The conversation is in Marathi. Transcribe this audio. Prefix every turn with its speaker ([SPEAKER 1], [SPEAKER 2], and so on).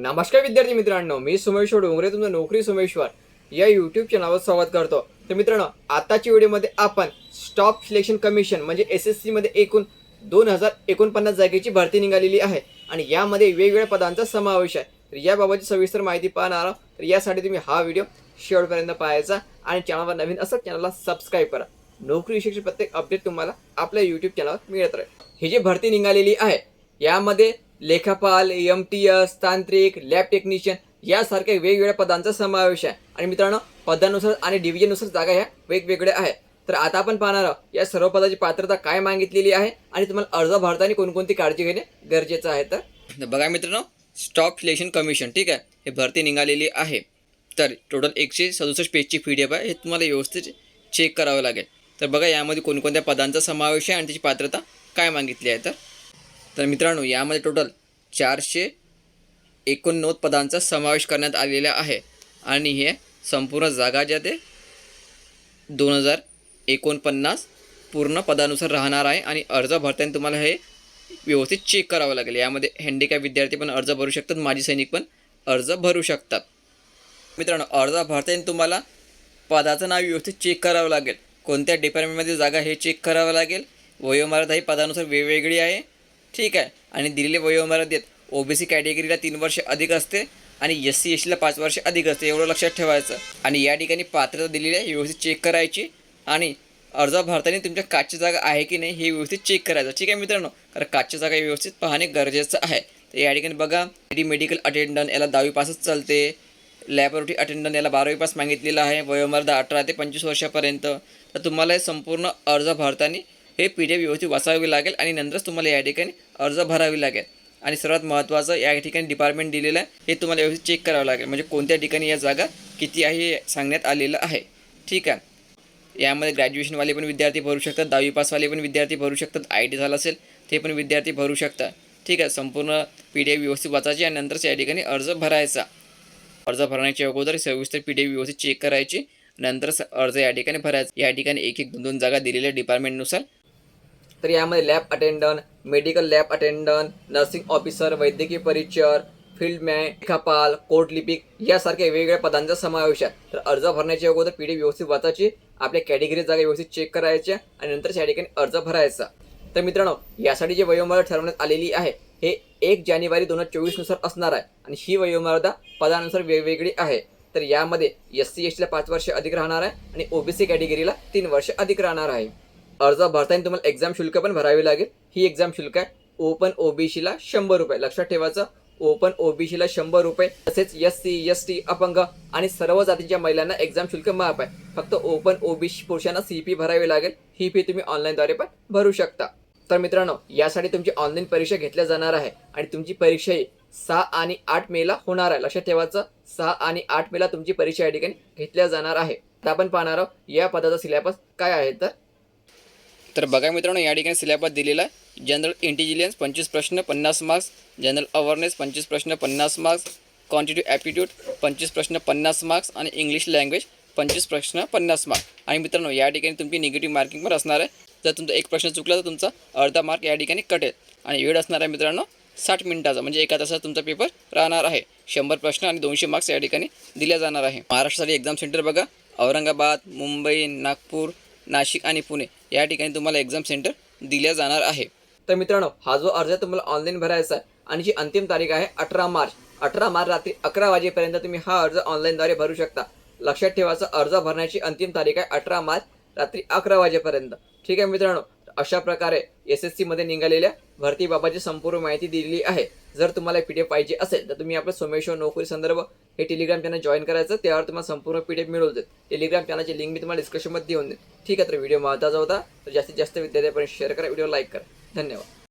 [SPEAKER 1] नमस्कार विद्यार्थी मित्रांनो मी सुमेश्वर डोंगरे तुमचं नोकरी सोमेश्वर. या यूट्यूब चॅनलवर स्वागत करतो. तर मित्रांनो आताच्या व्हिडिओमध्ये आपण स्टॉप सिलेक्शन कमिशन म्हणजे एस एस सीमध्ये एकूण दोन हजार एकोणपन्नास जागेची भरती निघालेली आहे. आणि यामध्ये वेगवेगळ्या पदांचा समावेश आहे. तर याबाबतची सविस्तर माहिती पाहणार आहोत. तर यासाठी तुम्ही हा व्हिडिओ शेवटपर्यंत पाहायचा आणि चॅनलवर नवीन असं चॅनलला सबस्क्राईब करा. नोकरी विषयीची प्रत्येक अपडेट तुम्हाला आपल्या यूट्यूब चॅनलवर मिळत राहील. ही जी भरती निघालेली आहे यामध्ये लेखापाल एम टी एस तांत्रिक लॅब टेक्निशियन यासारख्या वेगवेगळ्या पदांचा समावेश आहे. आणि मित्रांनो पदानुसार आणि डिव्हिजननुसार जागा ह्या वेगवेगळ्या आहेत. तर आता आपण पाहणार आहोत या सर्व पदाची पात्रता काय मागितलेली आहे आणि तुम्हाला अर्ज भरताना कोणकोणती काळजी घेणे गरजेचं आहे तर? बघा मित्रांनो स्टॉप सिलेक्शन कमिशन ठीक आहे? हे भरती निघालेली आहे. तर टोटल एकशे सदुसष्ट पेजची पी डी एफ आहे. हे तुम्हाला व्यवस्थित चेक करावं लागेल. तर बघा यामध्ये कोणकोणत्या पदांचा समावेश आहे आणि त्याची पात्रता काय मागितली आहे तर? तर मित्रांनो यामध्ये टोटल चारशे एकोणनव्वद पदांचा समावेश करण्यात आलेला आहे. आणि हे संपूर्ण जागा ज्या ते दोन हजार एकोणपन्नास पूर्ण पदानुसार राहणार आहे. आणि अर्ज भरताना तुम्हाला हे व्यवस्थित चेक करावं लागेल. यामध्ये हँडिकॅप विद्यार्थी पण अर्ज भरू शकतात माजी सैनिक पण अर्ज भरू शकतात. मित्रांनो अर्ज भरताना तुम्हाला पदाचं नाव व्यवस्थित चेक करावं लागेल. कोणत्या डिपार्टमेंटमध्ये जागा हे चेक करावं लागेल. वयोमर्यादा ही पदानुसार वेगवेगळी आहे. ठीक आहे. आणि दिलेले वयोमर्यादेत ओ बी सी कॅटेगरीला तीन वर्ष अधिक असते आणि एस सी एस सीला पाच वर्ष अधिक असते. एवढं लक्षात ठेवायचं. आणि या ठिकाणी पात्रता दिलेली आहे. व्यवस्थित चेक करायची. आणि अर्ज भरताना तुमच्या काचची जागा आहे की नाही हे व्यवस्थित चेक करायचं. ठीक आहे मित्रांनो? कारण काचची जागा व्यवस्थित पाहणे गरजेचं आहे. तर या ठिकाणी बघा. डी मेडिकल अटेंडंट याला दहावी पासच चालते. लॅबोरेटरी अटेंडंट याला बारावी पास मागितलेला आहे. वयोमर्यादा अठरा ते पंचवीस वर्षापर्यंत. तर तुम्हाला हे संपूर्ण अर्ज भरताना हे पी डी एफ व्यवस्थित वाचावी लागेल आणि नंतरच तुम्हाला या ठिकाणी अर्ज भरावी लागेल. आणि सर्वात महत्त्वाचं या ठिकाणी डिपार्टमेंट दिलेलं आहे हे तुम्हाला व्यवस्थित चेक करावं लागेल. म्हणजे कोणत्या ठिकाणी या जागा किती आहे हे सांगण्यात आलेलं आहे. ठीक आहे. यामध्ये ग्रॅज्युएशनवाले पण विद्यार्थी भरू शकतात दहावी पासवाले पण विद्यार्थी भरू शकतात आय टी झालं असेल ते पण विद्यार्थी भरू शकतात. ठीक आहे. संपूर्ण पी डी एफ व्यवस्थित वाचायची आणि नंतरच या ठिकाणी अर्ज भरायचा. अर्ज भरण्याच्या अगोदर सविस्तर पी डी एफ व्यवस्थित चेक करायची नंतर स- अर्ज या ठिकाणी भरायचा. या ठिकाणी एक एक दोन दोन जागा दिलेल्या डिपार्टमेंटनुसार तर यामध्ये lab attendant medical lab attendant nursing officer वैद्यकीय परिचर फील्डमॅन लेखापाल कोर्ट लिपिक यासारख्या वेगवेगळ्या पदांचा समावेश आहे. तर अर्ज भरण्याच्या अगोदर पी डी व्यवस्थित वाचायची आपल्या कॅटेगरी जागा व्यवस्थित चेक करायच्या आणि नंतर त्या ठिकाणी अर्ज भरायचा. तर मित्रांनो यासाठी जे वयोमर्यादा ठरवण्यात आलेली आहे हे एक जानेवारी दोन हजार चोवीसनुसार असणार आहे आणि ही वयोमर्यादा पदानुसार वेगवेगळी आहे. तर यामध्ये एस सी एस पाच वर्ष अधिक राहणार आहे आणि ओबीसी कॅटेगरीला तीन वर्ष अधिक राहणार आहे. अर्ज भरताना तुम्हाला एक्झाम शुल्क पण भरावी लागेल. ही एक्झाम शुल्क आहे. ओपन ओबीसीला शंभर रुपये. लक्षात ठेवायचं ओपन ओबीसीला शंभर रुपये. तसेच एस सी एस टी अपंग आणि सर्व जातीच्या महिलांना एक्झाम शुल्क माफ आहे. फक्त ओपन ओबीसी पुरुषांना सी पी भरावी लागेल. ही फी तुम्ही ऑनलाईनद्वारे पण भरू शकता. तर मित्रांनो यासाठी तुमची ऑनलाईन परीक्षा घेतल्या जाणार आहे आणि तुमची परीक्षा ही सहा आणि आठ मेला होणार आहे. लक्षात ठेवायचं सहा आणि आठ मेला तुमची परीक्षा या ठिकाणी घेतल्या जाणार आहे. आता आपण पाहणार आहोत या पदाचा सिलेबस काय आहे? तर तर बघा मित्रांनो या ठिकाणी सिलेबस दिलेला आहे. जनरल इंटेलिजन्स पंचवीस प्रश्न पन्नास मार्क्स जनरल अवेअरनेस पंचवीस प्रश्न पन्नास मार्क्स क्वांटिटिव्ह ॲप्टिट्यूड पंचवीस प्रश्न पन्नास मार्क्स आणि इंग्लिश लँग्वेज पंचवीस प्रश्न पन्नास मार्क्स आणि मित्रांनो या ठिकाणी तुमची निगेटिव्ह मार्किंग पण असणार आहे. जर तुमचा एक प्रश्न चुकला तर तुमचा अर्धा मार्क या ठिकाणी कटेल आणि वेळ असणार आहे मित्रांनो साठ मिनिटाचा. म्हणजे एका तासात तुमचा पेपर राहणार आहे. शंभर प्रश्न आणि दोनशे मार्क्स या ठिकाणी दिल्या जाणार आहे. महाराष्ट्रासाठी एक्झाम सेंटर बघा. औरंगाबाद मुंबई नागपूर नाशिक आणि पुणे. या ठिकाणी तुम्हाला एक्झाम सेंटर दिल्या जाणार आहे. तर मित्रांनो हा जो अर्ज तुम्हाला ऑनलाईन भरायचा आहे आणि जी अंतिम तारीख आहे अठरा मार्च. अठरा मार्च रात्री अकरा वाजेपर्यंत तुम्ही हा अर्ज ऑनलाईनद्वारे भरू शकता. लक्षात ठेवायचा अर्ज भरण्याची अंतिम तारीख आहे अठरा मार्च रात्री अकरा वाजेपर्यंत. ठीक आहे मित्रांनो? अशा प्रकारे एस एस सीमध्ये निघालेल्या भरतीबाबाची संपूर्ण माहिती दिलेली आहे. जर तुम्हाला पी डी एफ पाहिजे असेल तर तुम्ही आपलं सोमेश्वर नोकरी संदर्भ हे टेलिग्राम चॅनल जॉईन करायचं त्यावर तुम्हाला संपूर्ण पी डी एफ मिळवून देत टेलिग्राम चॅनलची लिंक मी तुम्हाला डिस्क्रिप्शनमध्ये देऊन देईन. ठीक आहे तर व्हिडिओ महत्त्वाचा होता तर जास्तीत जास्त विद्यार्थ्यापर्यंत शेअर करा व्हिडिओ लाईक करा. धन्यवाद.